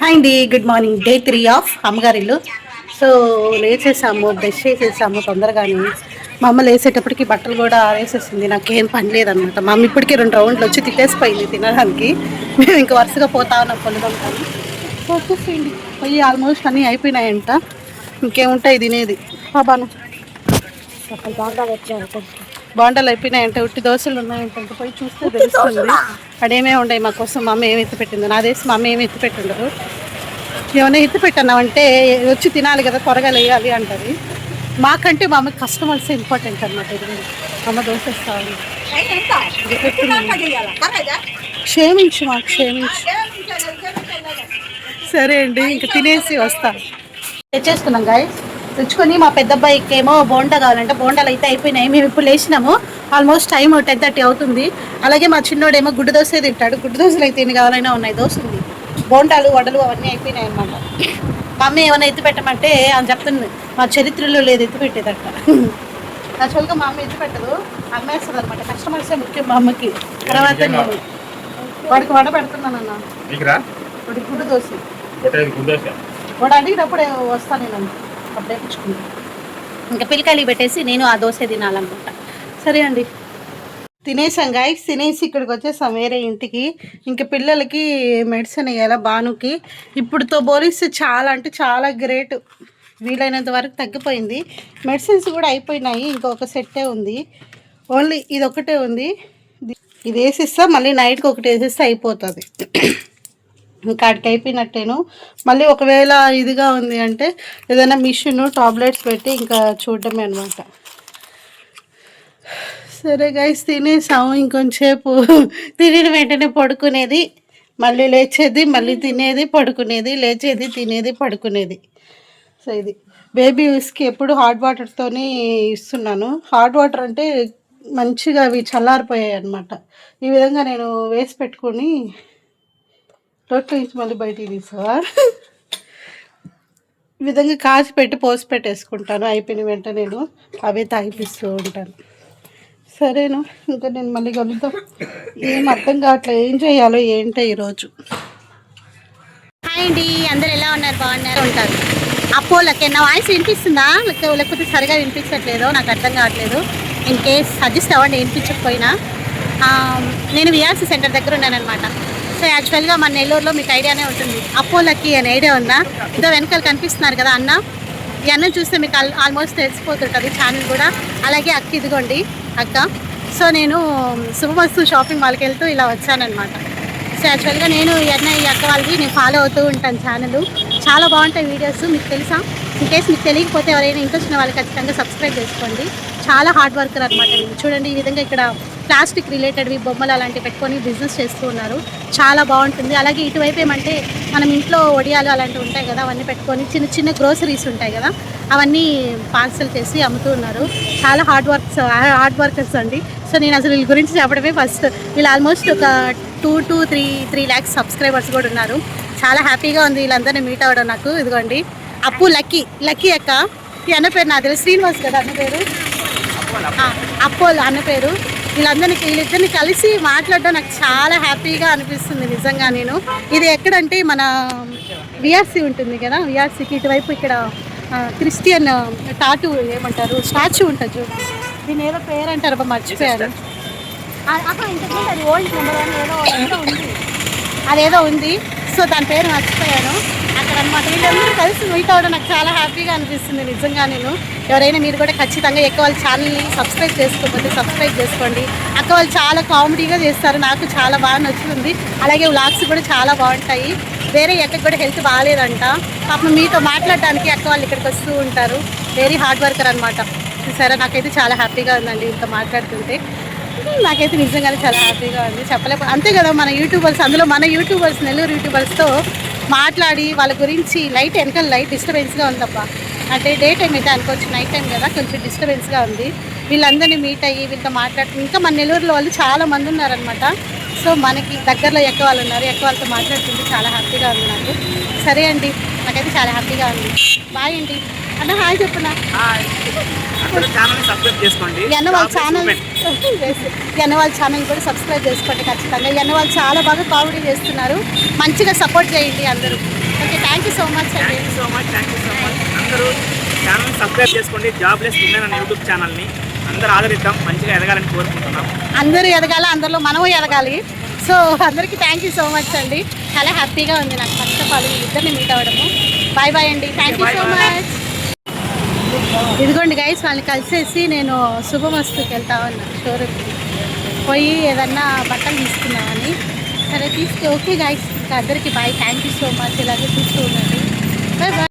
Hi అండి good morning day three of అమ్మగారిల్లు. So లేచేసాము brush చేసేసాము తొందరగానే. మా అమ్మ లేసేటప్పటికి బట్టలు కూడా ఆరేసేసింది. నాకేం పని లేదనమాట. మా అమ్మ ఇప్పటికే రెండు రౌండ్లు వచ్చి తిట్టేసిపోయింది తినడానికి. మేము ఇంకా వరుసగా పోతా ఉన్నాం కొనుగొంటాము సో వచ్చేసేయండి పోయి ఆల్మోస్ట్ అన్నీ అయిపోయినాయంట. ఇంకేముంటాయి తినేది. బాబాను బాండలు అయిపోయినాయంటే ఉట్టి దోశలు ఉన్నాయంటే పోయి చూస్తే తెలుస్తుంది. అడేమే ఉన్నాయి మా కోసం మా అమ్మ ఏమి ఎత్తి పెట్టిందో. నా దేశం మా అమ్మ ఏమి ఎత్తి పెట్టిండరు ఏమైనా ఎత్తి పెట్టన్నామంటే వచ్చి తినాలి కదా త్వరగా లేయాలి అంటది. మాకంటే మా అమ్మకి కస్టమర్స్ ఇంపార్టెంట్ అనమాట ఇది. అమ్మ దోశ ఇస్తాను క్షేమించు మాకు క్షేమించు. సరే అండి ఇంకా తినేసి వస్తాను తెచ్చేసుకున్నాం గాయ తెచ్చుకొని మా పెద్ద అబ్బాయికి ఏమో బోండా కావాలంటే. బోండాలు అయితే అయిపోయినాయి. మేము ఇప్పుడు లేచినాము. ఆల్మోస్ట్ టైం టెన్ థర్టీ అవుతుంది. అలాగే మా చిన్నోడేమో గుడ్డు దోశ తింటాడు. గుడ్డు దోశలు అయితే ఎన్ని కావాలైనా ఉన్నాయి. దోశ ఉంది బోండాలు వడలు అవన్నీ అయిపోయినాయి అనమాట మా అమ్మ ఏమైనా ఎత్తి పెట్టమంటే అని చెప్తుంది. మా చరిత్రలో లేదు ఎత్తి పెట్టేదట. యాక్చువల్గా మా అమ్మ ఎత్తి పెట్టదు. అమ్మేస్తుంది అనమాట కస్టమర్సే ముఖ్యం మా అమ్మకి. తర్వాత నేను. వాడికి వడ పెడుతున్నాను అన్న వాడికి గుడ్డు దోశ వాడు అడిగినప్పుడే వస్తాను నేను అప్పుడే ఇంకా పిల్లకాయలు పెట్టేసి నేను ఆ దోశ తినాలనుకుంటా. సరే అండి. తినేసాం గాయస్ తినేసి ఇక్కడికి వచ్చేసాం వేరే ఇంటికి. ఇంక పిల్లలకి మెడిసిన్ వేయాలా బానుకి ఇప్పుడుతో పోలిస్తే చాలా అంటే చాలా గ్రేట్ వీలైనంత వరకు తగ్గిపోయింది. మెడిసిన్స్ కూడా అయిపోయినాయి. ఇంకొక సెట్టే ఉంది. ఓన్లీ ఇది ఒకటే ఉంది. ఇది- ఇది వేసిస్తా మళ్ళీ నైట్కి ఒకటి వేసిస్తే అయిపోతుంది. ఇంకా అక్కడికి అయిపోయినట్టేను. మళ్ళీ ఒకవేళ ఇదిగా ఉంది అంటే ఏదైనా మిషన్ టాబ్లెట్స్ పెట్టి ఇంకా చూడడమే అనమాట సరే గైస్ తినేసాము. ఇంకొంచేపు తినిన వెంటనే పడుకునేది మళ్ళీ లేచేది మళ్ళీ తినేది పడుకునేది లేచేది తినేది పడుకునేది. సో ఇది. బేబీస్కి ఎప్పుడు హాట్ వాటర్తోనే ఇస్తున్నాను. హాట్ వాటర్ అంటే మంచిగా అవి చల్లారిపోయాయి అనమాట ఈ విధంగా నేను వేసి పెట్టుకొని రొట్టె నుంచి మళ్ళీ బయటికి తీసుకోవాలి ఈ విధంగా కాచి పెట్టి పోసి పెట్టేసుకుంటాను. అయిపోయిన వెంట నేను అవే తాగిపిస్తూ ఉంటాను. సరేను? ఇంకా నేను మళ్ళీ కలుద్దాం. ఏం అర్థం కావట్లేదు ఏం చేయాలో ఏంటో ఈరోజు. హాయ్ అండి. అందరు ఎలా ఉన్నారు? బాగున్నారు? ఉంటారు. అపోలకి నా వాయిస్ వినిపిస్తుందా? లేకపోతే లేకపోతే సరిగా వినిపించట్లేదో? నాకు అర్థం కావట్లేదు. ఇన్ కేస్ సజెస్ట్ అవ్వండి వినిపించకపోయినా. నేను విఆర్సీ సెంటర్ దగ్గర ఉన్నానమాట సో యాక్చువల్గా మన నెల్లూరులో మీకు ఐడియానే ఉంటుంది. అపోలకి అనే ఐడియా ఉందా? ఇదో వెనకాల కనిపిస్తున్నారు కదా అన్న. ఈ అన్నం చూస్తే మీకు ఆల్మోస్ట్ తెలిసిపోతుంటుంది ఛానల్ కూడా. అలాగే అక్క ఇదిగోండి అక్క. సో నేను శుభవస్తు షాపింగ్ మాల్కి వెళ్తూ ఇలా వచ్చానమాట సో యాక్చువల్గా నేను ఈ అన్నయ్య ఈ అక్క వాళ్ళకి నేను ఫాలో అవుతూ ఉంటాను ఛానల్ చాలా బాగుంటాయి వీడియోస్ మీకు తెలుసా? ఇన్ కేస్ మీకు తెలియకపోతే ఎవరైనా ఇంట్రెస్ట్ ఉన్న వాళ్ళు ఖచ్చితంగా సబ్స్క్రైబ్ చేసుకోండి. చాలా హార్డ్ వర్కర్ అనమాట చూడండి ఈ విధంగా ఇక్కడ ప్లాస్టిక్ రిలేటెడ్వి బొమ్మలు అలాంటివి పెట్టుకొని బిజినెస్ చేస్తూ ఉన్నారు. చాలా బాగుంటుంది. అలాగే ఇటువైపు ఏమంటే మనం ఇంట్లో వడియాలు అలాంటివి ఉంటాయి కదా అవన్నీ పెట్టుకొని చిన్న చిన్న గ్రోసరీస్ ఉంటాయి కదా అవన్నీ పార్సల్ చేసి అమ్ముతూ ఉన్నారు. చాలా హార్డ్ వర్క్స్ హార్డ్ వర్కర్స్ అండి. సో నేను అసలు వీళ్ళ గురించి చెప్పడమే ఫస్ట్. వీళ్ళు ఆల్మోస్ట్ ఒక two to three three lakhs subscribers కూడా ఉన్నారు. చాలా హ్యాపీగా ఉంది వీళ్ళందరినీ మీట్ అవ్వడం నాకు. ఇదిగోండి. అప్పు లక్కీ లక్కీ అక్క. ఈ అన్న పేరు నాకు తెలుసు శ్రీనివాస్ కదా అన్న పేరు? అప్పోల్ అన్న పేరు. వీళ్ళందరినీ వీళ్ళిద్దరిని కలిసి మాట్లాడడం నాకు చాలా హ్యాపీగా అనిపిస్తుంది నిజంగా నేను. ఇది ఎక్కడంటే మన విఆర్సీ ఉంటుంది కదా విఆర్సీకి ఇటువైపు ఇక్కడ క్రిస్టియన్ టాటూ ఏమంటారు స్టాచ్యూ ఉంటుంది చూడు. దీని ఏదో పేరు అంటారు అబ్బా మర్చిపోయారు అది ఓల్డ్ నెంబర్ వన్ ఏదో ఏదో ఉంది. అదేదో ఉంది. సో దాని పేరు మర్చిపోయాను. అక్కడ అనమాట వీళ్ళందరూ కలిసి మీట్ అవ్వడం నాకు చాలా హ్యాపీగా అనిపిస్తుంది నిజంగా నేను. ఎవరైనా మీరు కూడా ఖచ్చితంగా ఎక్కువ వాళ్ళ ఛానల్ని సబ్స్క్రైబ్ చేసుకోకపోతే సబ్స్క్రైబ్ చేసుకోండి. అక్క వాళ్ళు చాలా కామెడీగా చేస్తారు నాకు చాలా బాగా నచ్చుతుంది. అలాగే వ్లాగ్స్ కూడా చాలా బాగుంటాయి. వేరే ఎక్కడికి కూడా హెల్త్ బాగాలేదంట. పాపం మీతో మాట్లాడడానికి అక్క వాళ్ళు ఇక్కడికి వస్తూ ఉంటారు. వెరీ హార్డ్ వర్కర్ అనమాట సరే నాకైతే చాలా హ్యాపీగా ఉందండి ఇంత మాట్లాడుతుంటే. నాకైతే నిజంగానే చాలా హ్యాపీగా ఉంది. చెప్పలేక అంతే కదా మన యూట్యూబర్స్ అందులో మన యూట్యూబర్స్ నెల్లూరు యూట్యూబర్స్తో మాట్లాడి వాళ్ళ గురించి లైట్ వెనక లైట్ డిస్టర్బెన్స్గా ఉందబ్బా. అంటే డే టైం అయితే అనుకోవచ్చు నైట్ టైం కదా కొంచెం డిస్టర్బెన్స్గా ఉంది. వీళ్ళందరినీ మీట్ అయ్యి వీళ్ళతో మాట్లాడుతూ ఇంకా మన నెల్లూరులో వాళ్ళు చాలా మంది ఉన్నారనమాట సో సో మనకి దగ్గరలో ఎక్కువ వాళ్ళు ఉన్నారు. ఎక్కువ వాళ్ళతో మాట్లాడుతుంటే చాలా హ్యాపీగా ఉంది నాకు. సరే అండి నాకైతే చాలా హ్యాపీగా ఉంది. బాయ్ అండి. అన్న హాయ్ చెప్పున్నా చేసుకోండి. ఈ అన్న వాళ్ళ Jobless ఛానల్ women. ఈ అన్న వాళ్ళ ఛానల్ కూడా సబ్స్క్రైబ్ చేసుకోండి ఖచ్చితంగా. ఈ అన్న వాళ్ళు చాలా బాగా కామెడీ చేస్తున్నారు. మంచిగా సపోర్ట్ చేయండి అందరూ. Okay thank you so much అండి. Thank you so much thank you so much అందరూ ఛానల్ని సబ్స్క్రైబ్ చేసుకోండి. జాబ్లెస్ ఉమెన్ అనే యూట్యూబ్ ఛానల్ని అందరూ ఆదరిద్దాం మంచిగా ఎదగాలని కోరుకుంటున్నాం. అందరూ ఎదగాలి అందరిలో మనము ఎదగాలి. సో అందరికీ థ్యాంక్ యూ సో మచ్ అండి. చాలా హ్యాపీగా ఉంది నాకు. ఫస్ట్ ఆఫ్ ఆల్ ఇద్దరిని మీట్ అవ్వడము. బాయ్ బాయ్ అండి. Thank you so. మచ్ ఇదిగోండి గైస్ వాళ్ళని కలిసేసి నేను శుభమస్తుకి వెళ్తా ఉన్నా షోరూమ్కి పోయి ఏదన్నా బట్టలు తీసుకున్నామని సరే తీసుకు ఓకే గైస్ ఇంకా అందరికీ bye thank you so much ఇలాగే చూస్తూ ఉండండి. Bye bye